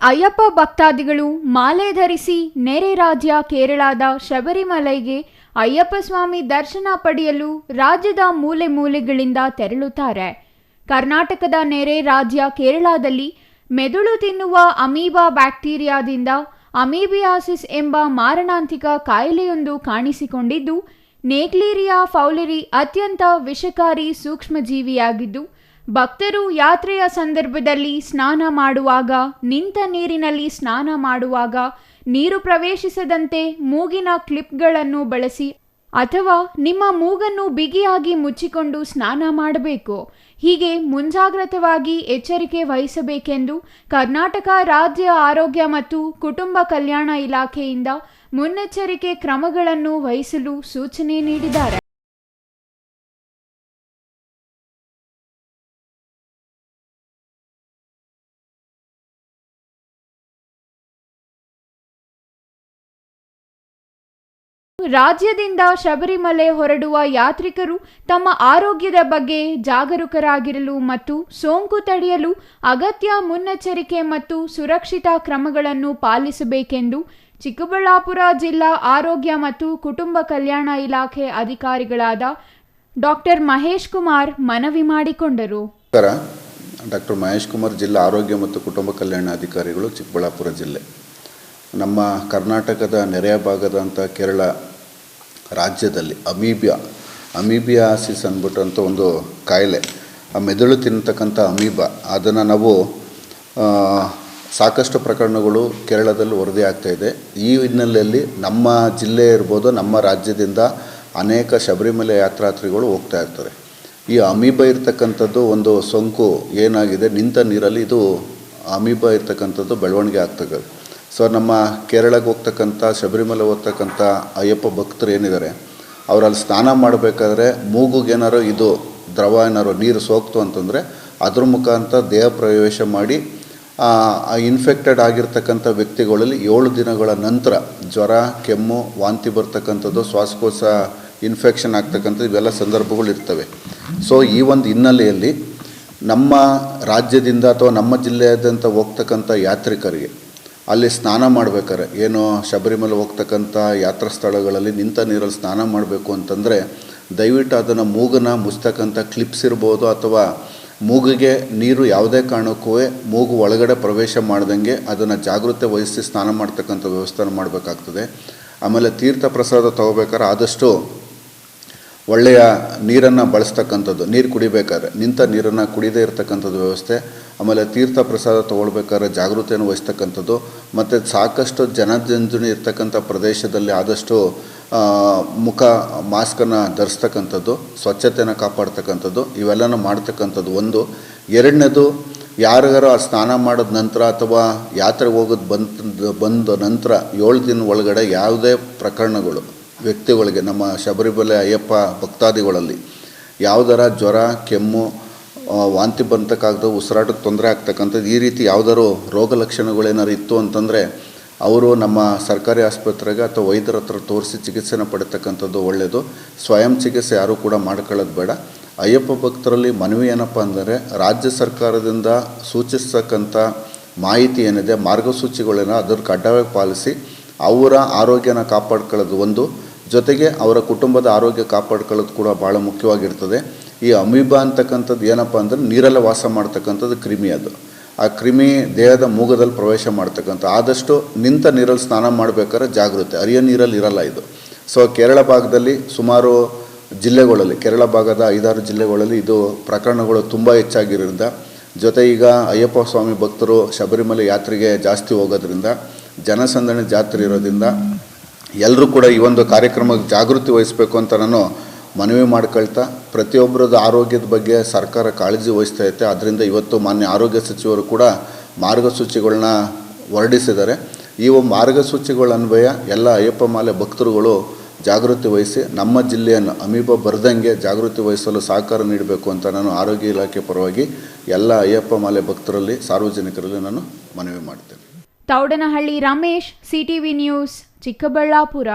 ಅಯ್ಯಪ್ಪ ಭಕ್ತಾದಿಗಳು ಮಾಲೆ ಧರಿಸಿ ನೆರೆ ರಾಜ್ಯ ಕೇರಳದ ಶಬರಿಮಲೆಗೆ ಅಯ್ಯಪ್ಪ ಸ್ವಾಮಿ ದರ್ಶನ ಪಡೆಯಲು ರಾಜ್ಯದ ಮೂಲೆ ಮೂಲೆಗಳಿಂದ ತೆರಳುತ್ತಾರೆ. ಕರ್ನಾಟಕದ ನೆರೆ ರಾಜ್ಯ ಕೇರಳದಲ್ಲಿ ಮೆದುಳು ತಿನ್ನುವ ಅಮೀಬಾ ಬ್ಯಾಕ್ಟೀರಿಯಾದಿಂದ ಅಮೀಬಿಯಾಸಿಸ್ ಎಂಬ ಮಾರಣಾಂತಿಕ ಕಾಯಿಲೆಯೊಂದು ಕಾಣಿಸಿಕೊಂಡಿದ್ದು, ನೇಕ್ಲೇರಿಯಾ ಫೌಲರಿ ಅತ್ಯಂತ ವಿಷಕಾರಿ ಸೂಕ್ಷ್ಮಜೀವಿಯಾಗಿದ್ದು ಭಕ್ತರು ಯಾತ್ರೆಯ ಸಂದರ್ಭದಲ್ಲಿ ಸ್ನಾನ ಮಾಡುವಾಗ, ನಿಂತ ನೀರಿನಲ್ಲಿ ಸ್ನಾನ ಮಾಡುವಾಗ, ನೀರು ಪ್ರವೇಶಿಸದಂತೆ ಮೂಗಿನ ಕ್ಲಿಪ್ಗಳನ್ನು ಬಳಸಿ ಅಥವಾ ನಿಮ್ಮ ಮೂಗನ್ನು ಬಿಗಿಯಾಗಿ ಮುಚ್ಚಿಕೊಂಡು ಸ್ನಾನ ಮಾಡಬೇಕು. ಹೀಗೆ ಮುಂಜಾಗ್ರತವಾಗಿ ಎಚ್ಚರಿಕೆ ವಹಿಸಬೇಕೆಂದು ಕರ್ನಾಟಕ ರಾಜ್ಯ ಆರೋಗ್ಯ ಮತ್ತು ಕುಟುಂಬ ಕಲ್ಯಾಣ ಇಲಾಖೆಯಿಂದ ಮುನ್ನೆಚ್ಚರಿಕೆ ಕ್ರಮಗಳನ್ನು ವಹಿಸಲು ಸೂಚನೆ ನೀಡಿದ್ದಾರೆ. ರಾಜ್ಯದಿಂದ ಶಬರಿಮಲೆ ಹೊರಡುವ ಯಾತ್ರಿಕರು ತಮ್ಮ ಆರೋಗ್ಯದ ಬಗ್ಗೆ ಜಾಗರೂಕರಾಗಿರಲು ಮತ್ತು ಸೋಂಕು ತಡೆಯಲು ಅಗತ್ಯ ಮುನ್ನೆಚ್ಚರಿಕೆ ಮತ್ತು ಸುರಕ್ಷಿತ ಕ್ರಮಗಳನ್ನು ಪಾಲಿಸಬೇಕೆಂದು ಚಿಕ್ಕಬಳ್ಳಾಪುರ ಜಿಲ್ಲಾ ಆರೋಗ್ಯ ಮತ್ತು ಕುಟುಂಬ ಕಲ್ಯಾಣ ಇಲಾಖೆ ಅಧಿಕಾರಿಗಳಾದ ಡಾಕ್ಟರ್ ಮಹೇಶ್ ಕುಮಾರ್ ಮನವಿ ಮಾಡಿಕೊಂಡರು. ಡಾಕ್ಟರ್ ಮಹೇಶ್ ಕುಮಾರ್ ಜಿಲ್ಲಾ ಆರೋಗ್ಯ ಮತ್ತು ಕುಟುಂಬ ಕಲ್ಯಾಣ ಅಧಿಕಾರಿಗಳು ಚಿಕ್ಕಬಳ್ಳಾಪುರ ಜಿಲ್ಲೆ. ನಮ್ಮ ಕರ್ನಾಟಕದ ನೆರೆಯ ಭಾಗದಂಥ ಕೇರಳ ರಾಜ್ಯದಲ್ಲಿ ಅಮೀಬಿಯಾ, ಅಮೀಬಿಯಾಸಿಸ್ ಅಂದ್ಬಿಟ್ಟಂಥ ಒಂದು ಕಾಯಿಲೆ. ಆ ಮೆದುಳು ತಿನ್ನತಕ್ಕಂಥ ಅಮೀಬಾ. ಅದನ್ನು ನಾವು ಸಾಕಷ್ಟು ಪ್ರಕರಣಗಳು ಕೇರಳದಲ್ಲಿ ವರದಿ ಆಗ್ತಾಯಿದೆ ಈ ಹಿನ್ನೆಲೆಯಲ್ಲಿ ನಮ್ಮ ಜಿಲ್ಲೆ ಇರ್ಬೋದು, ನಮ್ಮ ರಾಜ್ಯದಿಂದ ಅನೇಕ ಶಬರಿಮಲೆ ಯಾತ್ರಾತ್ರಿಗಳು ಹೋಗ್ತಾ ಇರ್ತಾರೆ ಈ ಅಮೀಬಾ ಇರ್ತಕ್ಕಂಥದ್ದು ಒಂದು ಸೋಂಕು ಏನಾಗಿದೆ? ನಿಂತ ನೀರಲ್ಲಿ ಇದು ಅಮೀಬಾ ಇರ್ತಕ್ಕಂಥದ್ದು ಬೆಳವಣಿಗೆ ಆಗ್ತದೆ ಸೊ ನಮ್ಮ ಕೇರಳಕ್ಕೆ ಹೋಗ್ತಕ್ಕಂಥ, ಶಬರಿಮಲೆ ಹೋಗ್ತಕ್ಕಂಥ ಅಯ್ಯಪ್ಪ ಭಕ್ತರು ಏನಿದ್ದಾರೆ, ಅವರಲ್ಲಿ ಸ್ನಾನ ಮಾಡಬೇಕಾದ್ರೆ ಮೂಗುಗೇನಾರು ಇದು ದ್ರವ ಏನಾರು ನೀರು ಸೋಕ್ತು ಅಂತಂದರೆ ಅದ್ರ ಮುಖಾಂತರ ದೇಹ ಪ್ರವೇಶ ಮಾಡಿ ಇನ್ಫೆಕ್ಟೆಡ್ ಆಗಿರ್ತಕ್ಕಂಥ ವ್ಯಕ್ತಿಗಳಲ್ಲಿ ಏಳು ದಿನಗಳ ನಂತರ ಜ್ವರ, ಕೆಮ್ಮು, ವಾಂತಿ ಬರ್ತಕ್ಕಂಥದ್ದು, ಶ್ವಾಸಕೋಶ ಇನ್ಫೆಕ್ಷನ್ ಆಗ್ತಕ್ಕಂಥದ್ದು, ಇವೆಲ್ಲ ಸಂದರ್ಭಗಳು ಇರ್ತವೆ. ಸೊ ಈ ಒಂದು ಹಿನ್ನೆಲೆಯಲ್ಲಿ ನಮ್ಮ ರಾಜ್ಯದಿಂದ ಅಥವಾ ನಮ್ಮ ಜಿಲ್ಲೆಯಾದ್ಯಂತ ಹೋಗ್ತಕ್ಕಂಥ ಯಾತ್ರಿಕರಿಗೆ ಅಲ್ಲಿ ಸ್ನಾನ ಮಾಡ್ಬೇಕಾರೆ ಏನು ಶಬರಿಮಲೆ ಹೋಗ್ತಕ್ಕಂಥ ಯಾತ್ರಾ ಸ್ಥಳಗಳಲ್ಲಿ ನಿಂತ ನೀರಲ್ಲಿ ಸ್ನಾನ ಮಾಡಬೇಕು ಅಂತಂದರೆ, ದಯವಿಟ್ಟು ಅದನ್ನು ಮೂಗನ ಮುಚ್ತಕ್ಕಂಥ ಕ್ಲಿಪ್ಸ್ ಇರ್ಬೋದು ಅಥವಾ ಮೂಗಿಗೆ ನೀರು ಯಾವುದೇ ಕಾರಣಕ್ಕೂ ಮೂಗು ಒಳಗಡೆ ಪ್ರವೇಶ ಮಾಡ್ದಂಗೆ ಅದನ್ನು ಜಾಗೃತೆ ವಹಿಸಿ ಸ್ನಾನ ಮಾಡ್ತಕ್ಕಂಥ ವ್ಯವಸ್ಥೆ ಮಾಡಬೇಕಾಗ್ತದೆ. ಆಮೇಲೆ ತೀರ್ಥ ಪ್ರಸಾದ ತಗೋಬೇಕಾದ್ರೆ ಆದಷ್ಟು ಒಳ್ಳೆಯ ನೀರನ್ನು ಬಳಸ್ತಕ್ಕಂಥದ್ದು, ನೀರು ಕುಡಿಬೇಕಾದ್ರೆ, ನಿಂತ ನೀರನ್ನು ಕುಡಿದೇ ಇರತಕ್ಕಂಥದ್ದು ವ್ಯವಸ್ಥೆ, ಆಮೇಲೆ ತೀರ್ಥ ಪ್ರಸಾದ ತೊಗೊಳ್ಬೇಕಾದ್ರೆ ಜಾಗೃತಿಯನ್ನು ವಹಿಸ್ತಕ್ಕಂಥದ್ದು, ಮತ್ತು ಸಾಕಷ್ಟು ಜನಜಂಜುಣಿ ಇರ್ತಕ್ಕಂಥ ಪ್ರದೇಶದಲ್ಲಿ ಆದಷ್ಟು ಮುಖ ಮಾಸ್ಕನ್ನು ಧರಿಸ್ತಕ್ಕಂಥದ್ದು, ಸ್ವಚ್ಛತೆಯನ್ನು ಕಾಪಾಡ್ತಕ್ಕಂಥದ್ದು, ಇವೆಲ್ಲನೂ ಮಾಡ್ತಕ್ಕಂಥದ್ದು ಒಂದು. ಎರಡನೇದು, ಯಾರಿಗಾರು ಆ ಸ್ನಾನ ಮಾಡಿದ ನಂತರ ಅಥವಾ ಯಾತ್ರೆಗೆ ಹೋಗೋದು ಬಂದ ಬಂದ ನಂತರ ಏಳು ದಿನ ಒಳಗಡೆ ಯಾವುದೇ ಪ್ರಕರಣಗಳು ವ್ಯಕ್ತಿಗಳಿಗೆ, ನಮ್ಮ ಶಬರಿಮಲೆ ಅಯ್ಯಪ್ಪ ಭಕ್ತಾದಿಗಳಲ್ಲಿ ಯಾವುದರ ಜ್ವರ, ಕೆಮ್ಮು ವಾಂತಿ ಬಂತಕ್ಕಾಗದು ಉಸಿರಾಟಕ್ಕೆ ತೊಂದರೆ ಆಗ್ತಕ್ಕಂಥದ್ದು, ಈ ರೀತಿ ಯಾವುದಾದ್ರು ರೋಗ ಲಕ್ಷಣಗಳೇನಾದ್ರು ಇತ್ತು ಅಂತಂದರೆ, ಅವರು ನಮ್ಮ ಸರ್ಕಾರಿ ಆಸ್ಪತ್ರೆಗೆ ಅಥವಾ ವೈದ್ಯರ ಹತ್ರ ತೋರಿಸಿ ಚಿಕಿತ್ಸೆನ ಪಡಿತಕ್ಕಂಥದ್ದು ಒಳ್ಳೆಯದು ಸ್ವಯಂ ಚಿಕಿತ್ಸೆ ಯಾರೂ ಕೂಡ ಮಾಡ್ಕೊಳ್ಳೋದು ಬೇಡ. ಅಯ್ಯಪ್ಪ ಭಕ್ತರಲ್ಲಿ ಮನವಿ ಏನಪ್ಪ ಅಂದರೆ, ರಾಜ್ಯ ಸರ್ಕಾರದಿಂದ ಸೂಚಿಸ್ತಕ್ಕಂಥ ಮಾಹಿತಿ ಏನಿದೆ ಮಾರ್ಗಸೂಚಿಗಳೇನೋ ಅದ್ರ ಕಡ್ಡಾಯವಾಗಿ ಪಾಲಿಸಿ ಅವರ ಆರೋಗ್ಯನ ಕಾಪಾಡ್ಕೊಳ್ಳೋದು ಒಂದು. ಜೊತೆಗೆ ಅವರ ಕುಟುಂಬದ ಆರೋಗ್ಯ ಕಾಪಾಡ್ಕೊಳ್ಳೋದು ಕೂಡ ಭಾಳ ಮುಖ್ಯವಾಗಿರ್ತದೆ. ಈ ಅಮೀಬಾ ಅಂತಕ್ಕಂಥದ್ದು ಏನಪ್ಪ ಅಂದರೆ ನೀರಲ್ಲಿ ವಾಸ ಮಾಡ್ತಕ್ಕಂಥದ್ದು ಕ್ರಿಮಿ ಅದು. ಆ ಕ್ರಿಮಿ ದೇಹದ ಮೂಗದಲ್ಲಿ ಪ್ರವೇಶ ಮಾಡ್ತಕ್ಕಂಥ, ಆದಷ್ಟು ನಿಂತ ನೀರಲ್ಲಿ ಸ್ನಾನ ಮಾಡಬೇಕಾದ್ರೆ ಜಾಗೃತಿ. ಅರಿಯ ನೀರಲ್ಲಿ ಇರಲ್ಲ ಇದು. ಸೊ ಕೇರಳ ಭಾಗದಲ್ಲಿ ಸುಮಾರು ಜಿಲ್ಲೆಗಳಲ್ಲಿ, ಕೇರಳ ಭಾಗದ ಐದಾರು ಜಿಲ್ಲೆಗಳಲ್ಲಿ ಇದು ಪ್ರಕರಣಗಳು ತುಂಬ ಹೆಚ್ಚಾಗಿರೋದ್ರಿಂದ, ಜೊತೆ ಈಗ ಅಯ್ಯಪ್ಪ ಸ್ವಾಮಿ ಭಕ್ತರು ಶಬರಿಮಲೆ ಯಾತ್ರೆಗೆ ಜಾಸ್ತಿ ಹೋಗೋದ್ರಿಂದ, ಜನಸಂದಣಿ ಜಾತ್ರೆ ಇರೋದ್ರಿಂದ ಎಲ್ಲರೂ ಕೂಡ ಈ ಒಂದು ಕಾರ್ಯಕ್ರಮಕ್ಕೆ ಜಾಗೃತಿ ವಹಿಸಬೇಕು ಅಂತ ನಾನು ಮನವಿ ಮಾಡ್ಕೊಳ್ತಾ, ಪ್ರತಿಯೊಬ್ಬರದ ಆರೋಗ್ಯದ ಬಗ್ಗೆ ಸರ್ಕಾರ ಕಾಳಜಿ ವಹಿಸ್ತಾ ಐತೆ ಅದರಿಂದ ಇವತ್ತು ಮಾನ್ಯ ಆರೋಗ್ಯ ಸಚಿವರು ಕೂಡ ಮಾರ್ಗಸೂಚಿಗಳನ್ನ ಹೊರಡಿಸಿದ್ದಾರೆ. ಈ ಮಾರ್ಗಸೂಚಿಗಳ ಅನ್ವಯ ಎಲ್ಲ ಅಯ್ಯಪ್ಪ ಮಾಲೆ ಭಕ್ತರುಗಳು ಜಾಗೃತಿ ವಹಿಸಿ, ನಮ್ಮ ಜಿಲ್ಲೆಯನ್ನು ಅಮೀಬ ಬರ್ದಂಗೆ ಜಾಗೃತಿ ವಹಿಸಲು ಸಹಕಾರ ನೀಡಬೇಕು ಅಂತ ನಾನು ಆರೋಗ್ಯ ಇಲಾಖೆ ಪರವಾಗಿ ಎಲ್ಲ ಅಯ್ಯಪ್ಪ ಮಾಲೆ ಭಕ್ತರಲ್ಲಿ, ಸಾರ್ವಜನಿಕರಲ್ಲಿ ನಾನು ಮನವಿ ಮಾಡ್ತೇನೆ. Thoudanahalli Ramesh, CTV news. Chikkaballapur